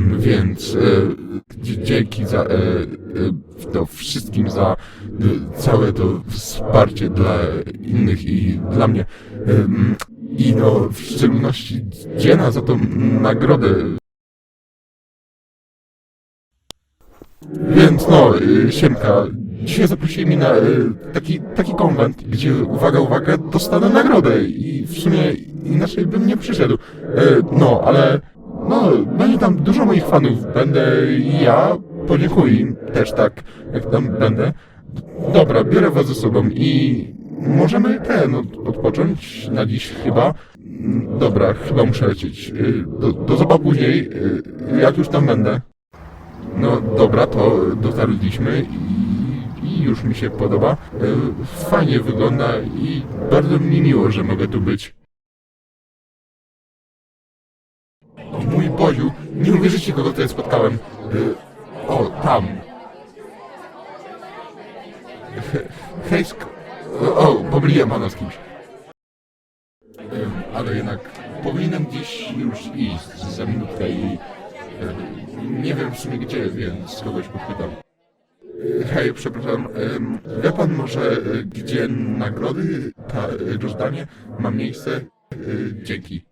Więc e, dzięki za e, e, to wszystkim za e, całe to wsparcie dla innych i dla mnie. Em, I no w szczególności Dziena za tą nagrodę. Więc no, y, Siemka, dzisiaj zaprosili mnie na y, taki, taki konwent, gdzie, uwaga, uwaga, dostanę nagrodę i w sumie inaczej bym nie przyszedł. No, ale będzie tam dużo moich fanów, będę i ja, podziękuję im też tak, jak tam będę. Dobra, biorę was ze sobą i możemy ten, od, odpocząć na dziś chyba. Dobra, chyba muszę lecieć. Y, Do, do później, y, jak już tam będę. No dobra, to dotarliśmy i, i już mi się podoba. E, Fajnie wygląda i bardzo mi miło, że mogę tu być. Mój Boziu, nie uwierzycie kogo tutaj spotkałem. E, O, tam. He- Hej, o, pomyliłem pana z kimś. E, Ale jednak powinienem gdzieś już iść za minutkę i e, nie wiem w sumie gdzie, więc kogoś podpytam. E, Hej, przepraszam, wie pan może gdzie nagrody, ta rozdanie ma miejsce? Dzięki.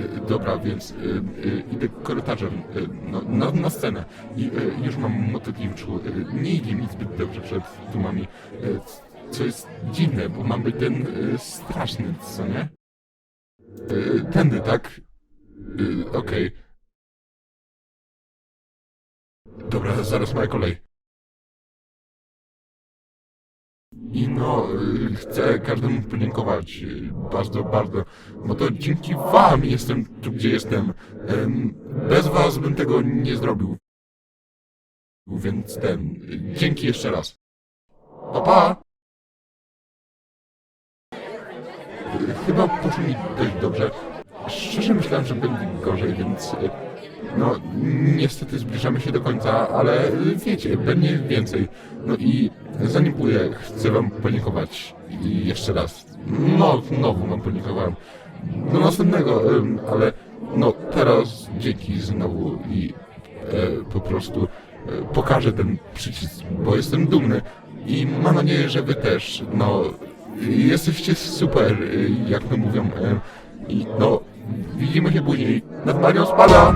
E, Dobra, więc e, e, idę korytarzem no, na, na scenę i już mam mototliwczu. E, Nie idzie mi zbyt dobrze przed tłumami, co jest dziwne, bo mam być ten straszny, co nie? Tędy, tak? Y, Okej. Dobra, zaraz moja kolej. I no, chcę każdemu podziękować y, bardzo, bardzo, bo to dzięki wam jestem tu, gdzie jestem. Em, Bez was bym tego nie zrobił. Więc ten, dzięki jeszcze raz. Pa, pa! Chyba poszło mi dość dobrze. Szczerze myślałem, że będzie gorzej, więc y, no niestety zbliżamy się do końca, ale y, wiecie, będzie więcej. No i zanim pójdę, chcę wam podziękować i jeszcze raz. No, znowu wam podziękowałem. Do następnego, ale no teraz dzięki znowu i e, po prostu e, pokażę ten przycisk, bo jestem dumny i mam nadzieję, że wy też. No, jesteście super, y, jak to mówią. e, I no, widzimy się później. Nad Marią spada!